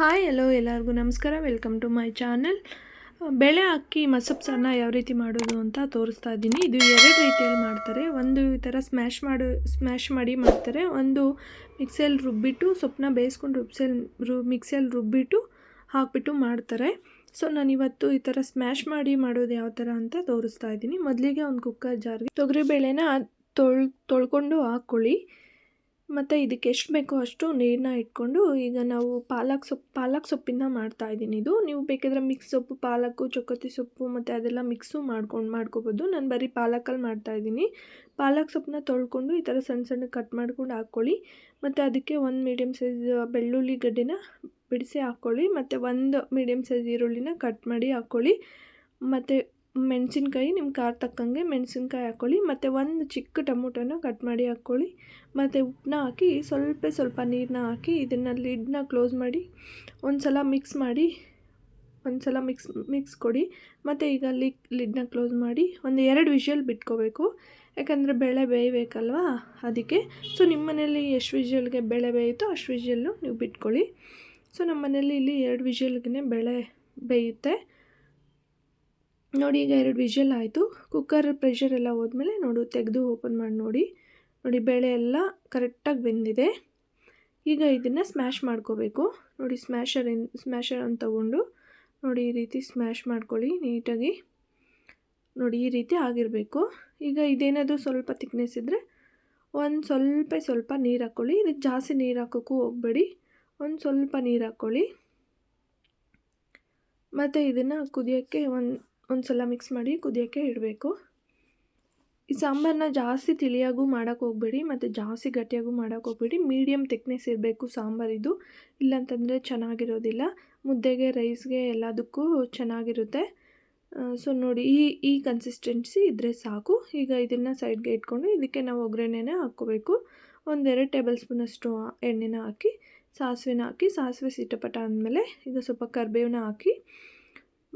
Hi hello ಎಲ್ಲರಿಗೂ ನಮಸ್ಕಾರ. Welcome to my channel ಬೆಳೆ ಅಕ್ಕಿ ಮಸಪ್ ಸಾರನ್ನ ಯಾವ ರೀತಿ ಮಾಡೋದು ಅಂತ ತೋರಿಸ್ತಾ ಇದ್ದೀನಿ. ಇದು ಎರಡು ರೀತಿಯಲ್ಲಿ ಮಾಡ್ತಾರೆ. ಒಂದು ಈ ಥರ ಸ್ಮ್ಯಾಶ್ ಮಾಡಿ ಸ್ಮ್ಯಾಶ್ ಮಾಡಿ ಮಾಡ್ತಾರೆ. ಒಂದು ಮಿಕ್ಸಿಯಲ್ಲಿ ರುಬ್ಬಿಟ್ಟು, ಸೊಪ್ಪನ್ನ ಬೇಯಿಸ್ಕೊಂಡು ರುಬ್ಸಲ್ಲಿ ರು ಮಿಕ್ಸಿಯಲ್ಲಿ ರುಬ್ಬಿಟ್ಟು ಹಾಕ್ಬಿಟ್ಟು ಮಾಡ್ತಾರೆ. ಸೊ ನಾನು ಇವತ್ತು ಈ ಥರ ಸ್ಮ್ಯಾಶ್ ಮಾಡಿ ಮಾಡೋದು ಯಾವ ಥರ ಅಂತ ತೋರಿಸ್ತಾ ಇದ್ದೀನಿ. ಮೊದಲಿಗೆ ಒಂದು ಕುಕ್ಕರ್ ಜಾರ್ಗೆ ತೊಗರಿಬೇಳೆನ ತೊಳ್, ತೊಳ್ಕೊಂಡು ಹಾಕ್ಕೊಳ್ಳಿ. ಮತ್ತು ಇದಕ್ಕೆ ಎಷ್ಟು ಬೇಕೋ ಅಷ್ಟು ನೀರನ್ನ ಇಟ್ಕೊಂಡು ಈಗ ನಾವು ಪಾಲಕ್ ಸೊಪ್ಪು, ಪಾಲಕ್ ಸೊಪ್ಪಿಂದ ಮಾಡ್ತಾ ಇದ್ದೀನಿ ಇದು. ನೀವು ಬೇಕಿದ್ರೆ ಮಿಕ್ಸ್ ಸೊಪ್ಪು, ಪಾಲಕ್ಕು, ಚೊಕ್ಕತಿ ಸೊಪ್ಪು ಮತ್ತು ಅದೆಲ್ಲ ಮಿಕ್ಸು ಮಾಡ್ಕೊಂಡು, ಮಾಡ್ಕೋಬೋದು. ನಾನು ಬರೀ ಪಾಲಕಲ್ಲಿ ಮಾಡ್ತಾ ಇದ್ದೀನಿ. ಪಾಲಕ್ ಸೊಪ್ಪನ್ನ ತೊಳ್ಕೊಂಡು ಈ ಥರ ಸಣ್ಣ ಸಣ್ಣ ಕಟ್ ಮಾಡ್ಕೊಂಡು ಹಾಕ್ಕೊಳ್ಳಿ. ಮತ್ತು ಅದಕ್ಕೆ ಒಂದು ಮೀಡಿಯಮ್ ಸೈಜ್ ಬೆಳ್ಳುಳ್ಳಿ ಗಡ್ಡೆನ ಬಿಡಿಸಿ ಹಾಕ್ಕೊಳ್ಳಿ. ಮತ್ತು ಒಂದು ಮೀಡಿಯಮ್ ಸೈಜ್ ಈರುಳ್ಳಿನ ಕಟ್ ಮಾಡಿ ಹಾಕ್ಕೊಳ್ಳಿ. ಮತ್ತು ಮೆಣಸಿನ್ಕಾಯಿ ನಿಮ್ಮ ಖಾರ ತಕ್ಕಂಗೆ ಮೆಣಸಿನ್ಕಾಯಿ ಹಾಕ್ಕೊಳ್ಳಿ ಮತ್ತು ಒಂದು ಚಿಕ್ಕ ಟೊಮೊಟೊನ ಕಟ್ ಮಾಡಿ ಹಾಕ್ಕೊಳ್ಳಿ ಮತ್ತು ಉಪ್ಪನ್ನ ಹಾಕಿ, ಸ್ವಲ್ಪ ಸ್ವಲ್ಪ ನೀರನ್ನ ಹಾಕಿ ಇದನ್ನು ಲಿಡ್ನ ಕ್ಲೋಸ್ ಮಾಡಿ ಒಂದು ಸಲ ಮಿಕ್ಸ್ ಮಾಡಿ ಒಂದು ಸಲ ಮಿಕ್ಸ್ ಮಿಕ್ಸ್ ಕೊಡಿ. ಮತ್ತು ಈಗ ಲಿಕ್ ಲಿಡ್ನ ಕ್ಲೋಸ್ ಮಾಡಿ, ಒಂದು ಎರಡು ವಿಷಲ್ ಬಿಟ್ಕೋಬೇಕು. ಯಾಕಂದರೆ ಬೇಳೆ ಬೇಯಬೇಕಲ್ವಾ ಅದಕ್ಕೆ. ಸೊ, ನಿಮ್ಮ ಮನೇಲಿ ಎಷ್ಟು ವಿಷಲ್ಗೆ ಬೇಳೆ ಬೇಯುತ್ತೋ ಅಷ್ಟು ವಿಷಲ್ಲು ನೀವು ಬಿಟ್ಕೊಳ್ಳಿ. ಸೊ, ನಮ್ಮ ಮನೇಲಿ ಇಲ್ಲಿ ಎರಡು ವಿಷಲ್ಗೆ ಬೇಳೆ ಬೇಯುತ್ತೆ. ನೋಡಿ, ಈಗ ಎರಡು ವಿಷಲ್ ಆಯಿತು. ಕುಕ್ಕರ್ ಪ್ರೆಷರ್ ಎಲ್ಲ ಹೋದ್ಮೇಲೆ ನೋಡು, ತೆಗೆದು ಓಪನ್ ಮಾಡಿ ನೋಡಿ. ನೋಡಿ, ಬೇಳೆ ಎಲ್ಲ ಕರೆಕ್ಟಾಗಿ ಬೆಂದಿದೆ. ಈಗ ಇದನ್ನು ಸ್ಮ್ಯಾಶ್ ಮಾಡ್ಕೋಬೇಕು. ನೋಡಿ ಸ್ಮ್ಯಾಶರ್ ಸ್ಮ್ಯಾಶರ್ ಅಂತ ತೊಗೊಂಡು ನೋಡಿ, ಈ ರೀತಿ ಸ್ಮ್ಯಾಶ್ ಮಾಡ್ಕೊಳ್ಳಿ ನೀಟಾಗಿ. ನೋಡಿ, ಈ ರೀತಿ ಆಗಿರಬೇಕು. ಈಗ ಇದೇನಾದರೂ ಸ್ವಲ್ಪ ತಿಕ್ನೆಸ್ ಇದ್ದರೆ ಒಂದು ಸ್ವಲ್ಪ ಸ್ವಲ್ಪ ನೀರು ಹಾಕ್ಕೊಳ್ಳಿ ಇದಕ್ಕೆ ಜಾಸ್ತಿ ನೀರು ಹಾಕೋಕ್ಕೂ ಹೋಗಬೇಡಿ. ಒಂದು ಸ್ವಲ್ಪ ನೀರು ಹಾಕ್ಕೊಳ್ಳಿ ಮತ್ತು ಇದನ್ನು ಕುದಿಯೋಕ್ಕೆ ಒಂದು ಒಂದು ಸಲ ಮಿಕ್ಸ್ ಮಾಡಿ ಕುದಿಯೋಕ್ಕೆ ಇಡಬೇಕು. ಈ ಸಾಂಬಾರನ್ನ ಜಾಸ್ತಿ ತಿಳಿಯಾಗೂ ಮಾಡೋಕ್ಕೆ ಹೋಗಬೇಡಿ, ಮತ್ತು ಜಾಸ್ತಿ ಗಟ್ಟಿಯಾಗೂ ಮಾಡೋಕ್ಕೆ ಹೋಗಬೇಡಿ. ಮೀಡಿಯಮ್ ತಿಕ್ನೆಸ್ ಇರಬೇಕು ಸಾಂಬಾರಿದು ಇಲ್ಲಂತಂದರೆ ಚೆನ್ನಾಗಿರೋದಿಲ್ಲ. ಮುದ್ದೆಗೆ ರೈಸ್ಗೆ ಎಲ್ಲದಕ್ಕೂ ಚೆನ್ನಾಗಿರುತ್ತೆ. ಸೊ ನೋಡಿ, ಈ ಈ ಕನ್ಸಿಸ್ಟೆನ್ಸಿ ಇದ್ದರೆ ಸಾಕು. ಈಗ ಇದನ್ನು ಸೈಡ್ಗೆ ಇಟ್ಕೊಂಡು ಇದಕ್ಕೆ ನಾವು ಒಗ್ಗರಣೆನ ಹಾಕ್ಕೋಬೇಕು. ಒಂದೆರಡು ಟೇಬಲ್ ಸ್ಪೂನಷ್ಟು ಎಣ್ಣೆನ ಹಾಕಿ, ಸಾಸಿವೆನ ಹಾಕಿ, ಸಾಸಿವೆ ಸಿಟಪಟ ಆದಮೇಲೆ ಈಗ ಸ್ವಲ್ಪ ಕರಿಬೇವನ್ನ ಹಾಕಿ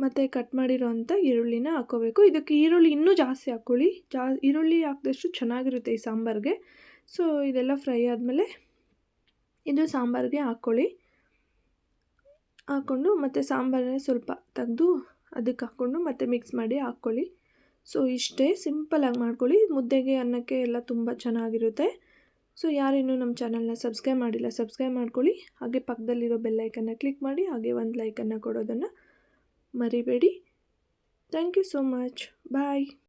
ಮತ್ತು ಕಟ್ ಮಾಡಿರೋವಂಥ ಈರುಳ್ಳಿನ ಹಾಕ್ಕೋಬೇಕು ಇದಕ್ಕೆ ಈರುಳ್ಳಿ ಇನ್ನೂ ಜಾಸ್ತಿ ಹಾಕ್ಕೊಳ್ಳಿ. ಜಾ, ಈರುಳ್ಳಿ ಹಾಕಿದಷ್ಟು ಚೆನ್ನಾಗಿರುತ್ತೆ ಈ ಸಾಂಬಾರಿಗೆ. ಸೊ ಇದೆಲ್ಲ ಫ್ರೈ ಆದಮೇಲೆ ಇದು ಸಾಂಬಾರಿಗೆ ಹಾಕ್ಕೊಳ್ಳಿ. ಹಾಕ್ಕೊಂಡು ಮತ್ತು ಸಾಂಬಾರನ್ನ ಸ್ವಲ್ಪ ತೆಗೆದು ಅದಕ್ಕೆ ಹಾಕ್ಕೊಂಡು ಮತ್ತು ಮಿಕ್ಸ್ ಮಾಡಿ ಹಾಕ್ಕೊಳ್ಳಿ. ಸೊ ಇಷ್ಟೇ ಸಿಂಪಲಾಗಿ ಮಾಡ್ಕೊಳ್ಳಿ. ಮುದ್ದೆಗೆ ಅನ್ನಕ್ಕೆ ಎಲ್ಲ ತುಂಬ ಚೆನ್ನಾಗಿರುತ್ತೆ. ಸೊ ಯಾರೇನು ನಮ್ಮ ಚಾನಲ್ನ ಸಬ್ಸ್ಕ್ರೈಬ್ ಮಾಡಿಲ್ಲ ಸಬ್ಸ್ಕ್ರೈಬ್ ಮಾಡ್ಕೊಳ್ಳಿ. ಹಾಗೆ ಪಕ್ಕದಲ್ಲಿರೋ ಬೆಲ್ಲೈಕನ್ನು ಕ್ಲಿಕ್ ಮಾಡಿ, ಹಾಗೆ ಒಂದು ಲೈಕನ್ನು ಕೊಡೋದನ್ನು ಮರಿಬೇಡಿ. Thank you so much. Bye.